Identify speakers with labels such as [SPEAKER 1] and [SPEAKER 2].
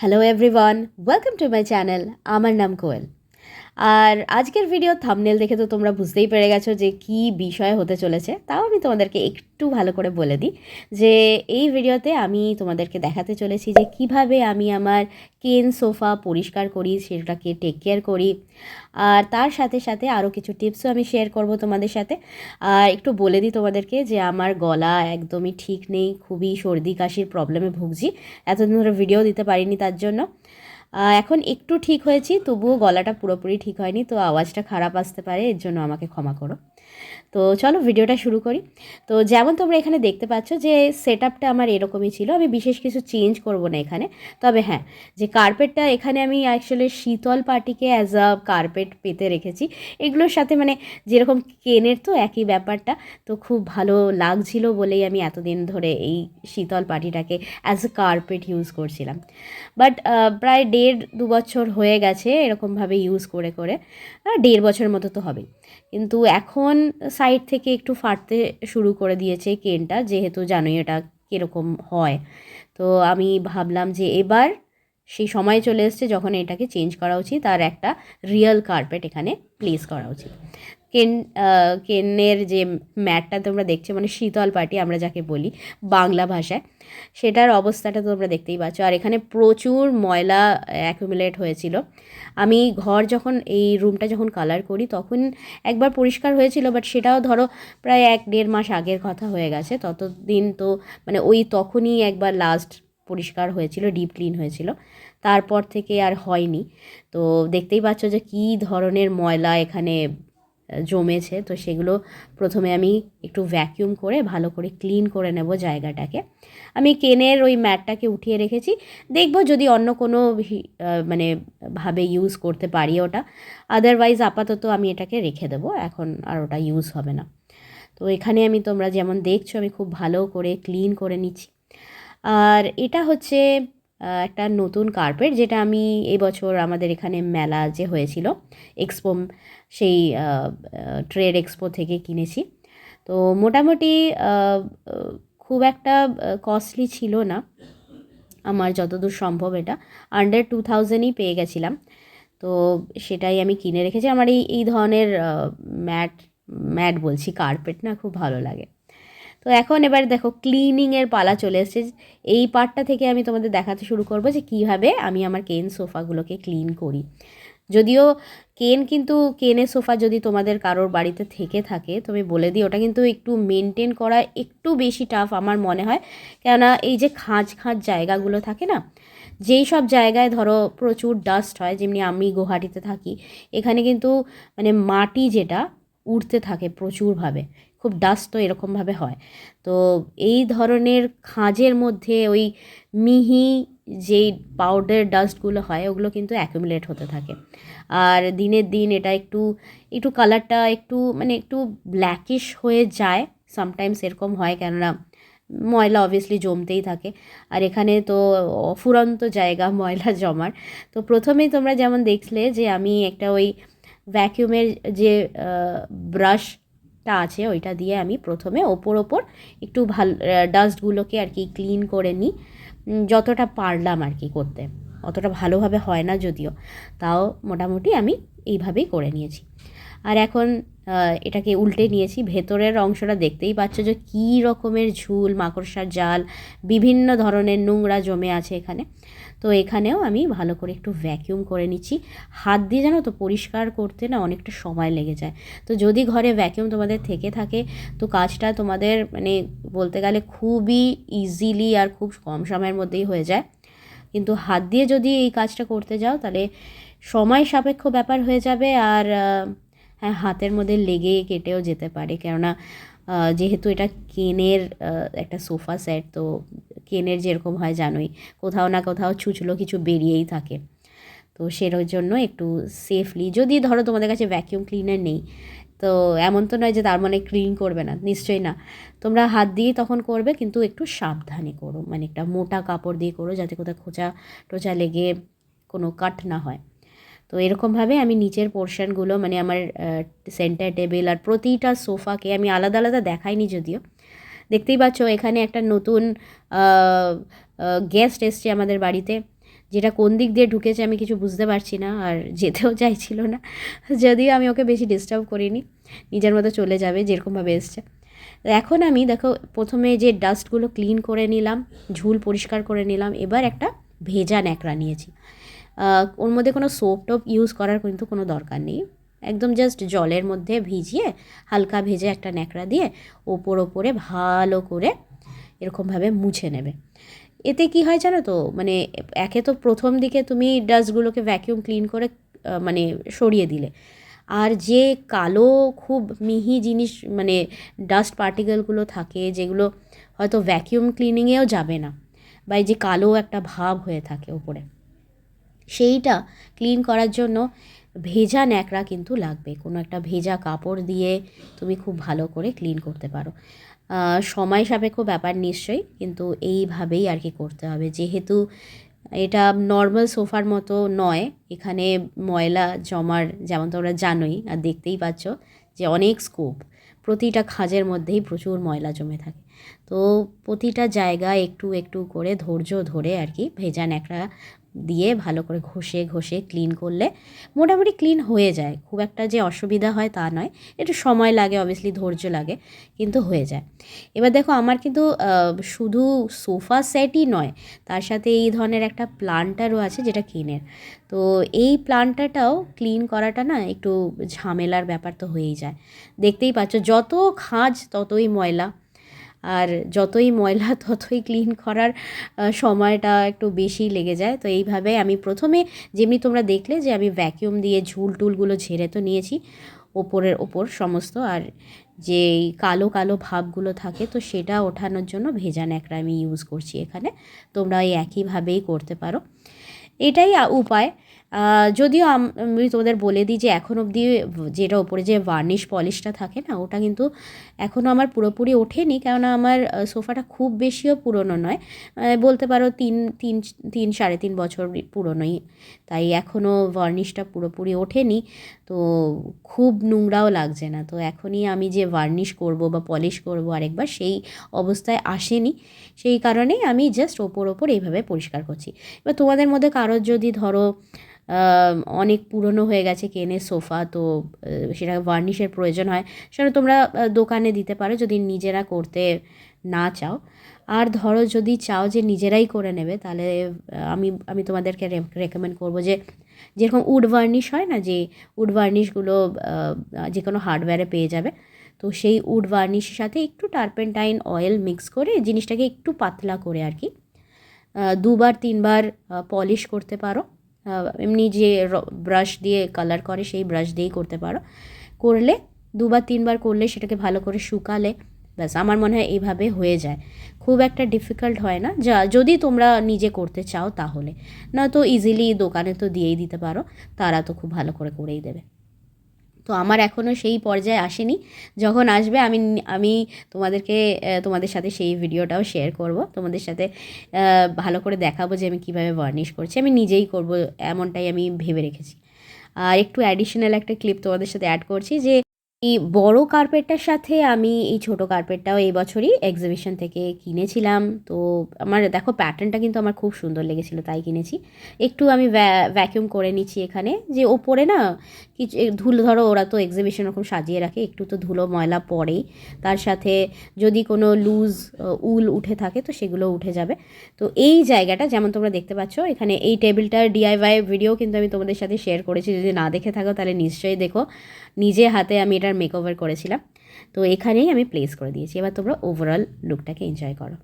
[SPEAKER 1] hello everyone welcome to my channel আমার নাম কোয়েল আর আজকের ভিডিও থামনেল দেখে তো তোমরা বুঝতেই পেরে গেছো যে কি বিষয় হতে চলেছে। তাও আমি তোমাদেরকে একটু ভালো করে বলে দিই যে এই ভিডিওতে আমি তোমাদেরকে দেখাতে চলেছি যে কীভাবে আমি আমার কেন সোফা পরিষ্কার করি, সেটাকে টেক কেয়ার করি। আর তার সাথে সাথে আরও কিছু টিপসও আমি শেয়ার করব তোমাদের সাথে। আর একটু বলে দিই তোমাদেরকে যে আমার গলা একদমই ঠিক নেই, খুবই সর্দি কাশির প্রবলেমে ভুগছি। এতদিন ধরে ভিডিও দিতে পারিনি তার জন্য। এখন একটু ঠিক হয়েছি, তবুও গলাটা পুরোপুরি ঠিক হয়নি, তো আওয়াজটা খারাপ আসতে পারে, এর জন্য আমাকে ক্ষমা করো। তো চলো ভিডিওটা শুরু করি। তো যেমন তোমরা এখানে দেখতে পাচ্ছ যে সেট আপটা আমার এরকমই ছিল, আমি বিশেষ কিছু চেঞ্জ করব না এখানে। তবে হ্যাঁ যে কার্পেটটা এখানে আমি অ্যাকচুয়ালি শীতল পাটিকে অ্যাজ আ কার্পেট পেতে রেখেছি। এগুলোর সাথে মানে যেরকম কেনের তো একই ব্যাপারটা, তো খুব ভালো লাগছিল বলেই আমি এতদিন ধরে এই শীতল পাটিটাকে অ্যাজ এ কার্পেট ইউজ করছিলাম। বাট প্রায় দেড় দু বছর হয়ে গেছে এরকমভাবে ইউজ করে করে দেড় বছর মতো তো হবেই। কিন্তু এখন সাইড থেকে একটু ফাটতে শুরু করে দিয়েছে কেনটা যেহেতু জানোই এটা কীরকম হয়। তো আমি ভাবলাম যে এবার সেই সময় চলে এসছে যখন এটাকে চেঞ্জ করা উচিত আর একটা রিয়েল কার্পেট এখানে প্লেস করা উচিত। কেন কেনের যে ম্যাটটা তোমরা দেখছ মানে শীতল পাটি আমরা যাকে বলি বাংলা ভাষায়, সেটার অবস্থাটা তোমরা দেখতেই পাচ্ছ। আর এখানে প্রচুর ময়লা অ্যাকুমুলেট হয়েছিল। আমি ঘর যখন, এই রুমটা যখন কালার করি, তখন একবার পরিষ্কার হয়েছিল বাট সেটাও ধরো প্রায় এক দেড় মাস আগের কথা হয়ে গেছে। ততদিন তো মানে ওই তখনই একবার লাস্ট পরিষ্কার হয়েছিল ডিপ ক্লিন হয়েছিল। তারপর থেকে আর হয়নি। তো দেখতেই পাচ্ছ যে কী ধরনের ময়লা এখানে জমেছে, তো সেগুলো প্রথমে আমি একটু ভ্যাকিউম করে ভালো করে ক্লিন করে নেব জায়গাটাকে। আমি কেনের ওই ম্যাটটাকে উঠিয়ে রেখেছি। দেখব যদি অন্য কোনো মানে ভাবে ইউজ করতে পারি ওটা। আদারওয়াইজ আপাতত আমি এটাকে রেখে দেবো, এখন আর ওটা ইউজ হবে না। তো এখানে আমি তোমরা যেমন দেখছ, আমি খুব ভালো করে ক্লিন করে নিচ্ছি। আর এটা হচ্ছে একটা নতুন কার্পেট যেটা আমি এবছর আমাদের এখানে মেলা যে হয়েছিল এক্সপো সেই ট্রেড এক্সপো থেকে কিনেছি। তো মোটামুটি খুব একটা কস্টলি ছিল না, আমার যতদূর সম্ভব এটা। আন্ডার টু থাউজেন্ডই পেয়ে গেছিলাম। তো সেটাই আমি কিনে রেখেছি। আমার এই এই ধরনের ম্যাট ম্যাট বলছি কার্পেট না, খুব ভালো লাগে। তো এখন এবার দেখো ক্লিনিংয়ের পালা চলে এসেছে। এই পার্টটা থেকে আমি তোমাদের দেখাতে শুরু করব যে কীভাবে আমি আমার কেন সোফাগুলোকে ক্লিন করি। যদিও কেন কিন্তু কেনের সোফা যদি তোমাদের কারোর বাড়িতে থেকে থাকে তুমি বলে দিই, ওটা কিন্তু একটু মেনটেন করা একটু বেশি টাফ আমার মনে হয়। কেননা এই যে খাঁজ খাঁজ জায়গাগুলো থাকে না, যেই সব জায়গায় ধরো প্রচুর ডাস্ট হয়, যেমনি আমি গুয়াহাটিতে থাকি, এখানে কিন্তু মানে মাটি যেটা উড়তে থাকে প্রচুরভাবে। খুব ডাস্ট তো এরকমভাবে হয়। তো এই ধরনের খাঁজের মধ্যে ওই মিহি যেই পাউডার ডাস্টগুলো হয়, ওগুলো কিন্তু অ্যাকুমুলেট হতে থাকে। আর দিনের দিন এটা একটু একটু কালারটা একটু মানে একটু ব্ল্যাকিশ হয়ে যায়। সামটাইমস এরকম হয়, কেননা ময়লা অবভিয়াসলি জমতেই থাকে। আর এখানে তো অফুরন্ত জায়গা ময়লা জমার। তো প্রথমেই তোমরা যেমন দেখলে যে আমি একটা ওই ভ্যাকিউমের যে ব্রাশটা আছে, ওইটা দিয়ে আমি প্রথমে ওপর ওপর একটু ভালো ডাস্টগুলোকে আর কি ক্লিন করে নিই। যতটা পারলাম আর কি করতে। অতটা ভালোভাবে হয় না যদিও। তাও মোটামুটি আমি এইভাবেই করে নিয়েছি। আর এখন এটাকে উল্টে নিয়েছি। ভেতরের অংশটা দেখতেই পাচ্ছ যে কী রকমের ঝুল, মাকড়সার জাল, বিভিন্ন ধরনের নোংরা জমে আছে এখানে। তো এখানেও আমি ভালো করে একটু ভ্যাকিউম করে নিচ্ছি। হাত দিয়ে জানো তো পরিষ্কার করতে না অনেকটা সময় লেগে যায়। তো যদি ঘরে ভ্যাকিউম তোমাদের থেকে থাকে, তো কাজটা তোমাদের মানে বলতে গেলে খুবই ইজিলি আর খুব কম সময়ের মধ্যেই হয়ে যায়। কিন্তু হাত দিয়ে যদি এই কাজটা করতে যাও, তাহলে সময় সাপেক্ষ ব্যাপার হয়ে যাবে আর হ্যাঁ হাতের মধ্যে লেগে কেটেও যেতে পারে। কেননা যেহেতু এটা কেনের একটা সোফা সেট, তো কেনের যেরকম হয় জানোই, কোথাও না কোথাও ছুচলো কিছু বেরিয়েই থাকে। তো সেটার জন্য একটু সেফলি যদি ধরো তোমাদের কাছে ভ্যাকিউম ক্লিনার নেই, তো এমন তো নয় যে তার মানে ক্লিন করবে না, নিশ্চয়ই না। তোমরা হাত দিয়ে তখন করবে, কিন্তু একটু সাবধানে করো মানে একটা মোটা কাপড় দিয়ে করো যাতে কোথাও খোঁচা টোচা লেগে কোনো কাট না হয়। তো এরকমভাবে আমি নিচের পোর্শনগুলো মানে আমার সেন্টার টেবিল আর প্রতিটা সোফাকে আমি আলাদা আলাদা দেখাইনি যদিও। দেখতেই পাচ্ছ এখানে একটা নতুন গেস্ট এসছে আমাদের বাড়িতে, যেটা কোন দিক দিয়ে ঢুকেছে আমি কিছু বুঝতে পারছি না আর যেতেও চাইছিল না। যদিও আমি ওকে বেশি ডিস্টার্ব করিনি, নিজের মতো চলে যাবে যেরকমভাবে এসছে। এখন আমি দেখো প্রথমে যে ডাস্টগুলো ক্লিন করে নিলাম, ঝুল পরিষ্কার করে নিলাম, এবার একটা ভেজা ন্যাকড়া নিয়েছি। ওর মধ্যে কোনো সোপ টোপ ইউজ করার কিন্তু কোনো দরকার নেই। একদম জাস্ট জলের মধ্যে ভিজিয়ে হালকা ভেজে একটা ন্যাকড়া দিয়ে ওপর ওপরে ভালো করে এরকমভাবে মুছে নেবে। এতে কি হয় জানো তো মানে একে তো প্রথম দিকে তুমি ডাস্টগুলোকে ভ্যাকিউম ক্লিন করে মানে সরিয়ে দিলে। আর যে কালো খুব মিহি জিনিস মানে ডাস্ট পার্টিকেলগুলো থাকে, যেগুলো হয়তো ভ্যাকিউম ক্লিনিংয়েও যাবে না, বা যে কালো একটা ভাব হয়ে থাকে ওপরে। সেইটা ক্লিন করার জন্য ভেজা ন্যাকড়া কিন্তু লাগবে। কোনো একটা ভেজা কাপড় দিয়ে তুমি খুব ভালো করে ক্লিন করতে পারো। সময় সাপেক্ষ ব্যাপার নিশ্চয়ই, কিন্তু এইভাবেই আর কি করতে হবে। যেহেতু এটা নর্মাল সোফার মতো নয়, এখানে ময়লা জমার যেমন তোমরা জানোই আর দেখতেই পাচ্ছ যে অনেক স্কোপ প্রতিটা খাঁজের মধ্যেই প্রচুর ময়লা জমে থাকে। তো প্রতিটা জায়গা একটু একটু করে ধৈর্য ধরে আর কি ভেজা ন্যাকড়া দিয়ে ভালো করে ঘষে ঘষে ক্লিন করলে মোটামুটি ক্লিন হয়ে যায়। খুব একটা যে অসুবিধা হয় তা নয়। একটু সময় লাগে অবভিয়াসলি ধৈর্য লাগে, কিন্তু হয়ে যায়। এবার দেখো, আমার কিন্তু শুধু সোফা সেটই নয়, তার সাথে এই ধরনের একটা প্লান্টারও আছে যেটা কিনের তো এই প্লান্টারটাও ক্লিন করাটা না একটু ঝামেলার ব্যাপার তো হয়েই যায়। দেখতেই পাচ্ছ, যত খাঁজ ততই ময়লা। আর যতই ময়লা, ততই ক্লিন করার সময়টা একটু বেশি লেগে যায়। তো এইভাবে আমি প্রথমে যেমনি তোমরা দেখলে যে আমি ভ্যাকিউম দিয়ে ঝুল টুলগুলো ঝেড়ে তো নিয়েছি ওপরের ওপর সমস্ত। আর যে কালো কালো ভাবগুলো থাকে তো সেটা ওঠানোর জন্য ভেজা ন্যাকড়া আমি ইউজ করছি এখানে। তোমরা এই একইভাবেই করতে পারো। এটাই উপায়। যদিও আমি তোমাদের বলে দিই যে এখন অবধি যেটা ওপরে যে ভার্নিশ পলিশটা থাকে না, ওটা কিন্তু এখনও আমার পুরোপুরি ওঠেনি, কেননা আমার সোফাটা খুব বেশিও পুরনো নয় বলতে পারো তিন তিন তিন, সাড়ে তিন বছর পুরনোই, তাই এখনও ভার্নিশটা পুরোপুরি ওঠেনি, তো খুব নোংরাও লাগছে না, তো এখনই আমি যে ভার্নিশ করব বা পলিশ করব আরেকবার সেই অবস্থায় আসেনি, সেই কারণেই আমি জাস্ট ওপর ওপর এইভাবে পরিষ্কার করছি। এবার তোমাদের মধ্যে কারোর যদি ধরো অনেক পুরনো হয়ে গেছে কেনে সোফা, তো সেটা ভার্নিশের প্রয়োজন হয়, সেটা তোমরা দোকানে দিতে পারো যদি নিজেরা করতে না চাও। আর ধরো যদি চাও যে নিজেরাই করে নেবে, তাহলে আমি আমি তোমাদেরকে রেকমেন্ড করব যে যেরকম উড ভার্নিশ হয় না, যে উড ভার্নিশগুলো যে কোনো হার্ডওয়্যারে পেয়ে যাবে, তো সেই উড ভার্নিশের সাথে একটু টার্পেন্টাইন অয়েল মিক্স করে জিনিসটাকে একটু পাতলা করে আর কি দুবার তিনবার পলিশ করতে পারো এমনি যে ব্রাশ দিয়ে কালার করে সেই ব্রাশ দিয়েই করতে পারো। করলে দুবার, তিনবার করলে সেটাকে ভালো করে শুকালে, ব্যাস, আমার মনে হয় এইভাবে হয়ে যায়। খুব একটা ডিফিকাল্ট হয় না। যা, যদি তোমরা নিজে করতে চাও তাহলে। না তো ইজিলি দোকানে তো দিয়েই দিতে পারো, তারা তো খুব ভালো করে করেই দেবে। তো আমার এখনও সেই পর্যায়ে আসেনি। যখন আসবে, আমি আমি তোমাদেরকে তোমাদের সাথে সেই ভিডিওটাও শেয়ার করব। তোমাদের সাথে ভালো করে দেখাবো যে আমি কীভাবে ভার্নিশ করছি। আমি নিজেই করব, এমনটাই আমি ভেবে রেখেছি। আর একটু অ্যাডিশনাল একটা ক্লিপ তোমাদের সাথে অ্যাড করছি যে এই বড় কার্পেটটার সাথে আমি এই ছোট কার্পেটটাও এই বছরই এক্সিবিশন থেকে কিনেছিলাম। তো আমার দেখো প্যাটার্নটা কিন্তু আমার খুব সুন্দর লেগেছিল, তাই কিনেছি। একটু আমি ভ্যাকিউম করে নিচ্ছি এখানে। যে ওপরে না, কিছু ধুলো, ধরো ওরা তো এক্সিবিশন ওরকম সাজিয়ে রাখে, একটু তো ধুলো, ময়লা পড়েই। তার সাথে যদি কোনো লুজ উল উঠে থাকে, তো সেগুলো উঠে যাবে। তো এই জায়গাটা, যেমন তোমরা দেখতে পাচ্ছ, এখানে এই টেবিলটার ডিআইওয়াই ভিডিও কিন্তু আমি তোমাদের সাথে শেয়ার করেছি। যদি না দেখে থাকো, তাহলে নিশ্চয়ই দেখো। নিজে হাতে আমি এটার মেকওভার করেছিলাম। তো এখানেই আমি প্লেস করে দিয়েছি। এবার তোমরা ওভারঅল লুকটাকে এনজয় করো।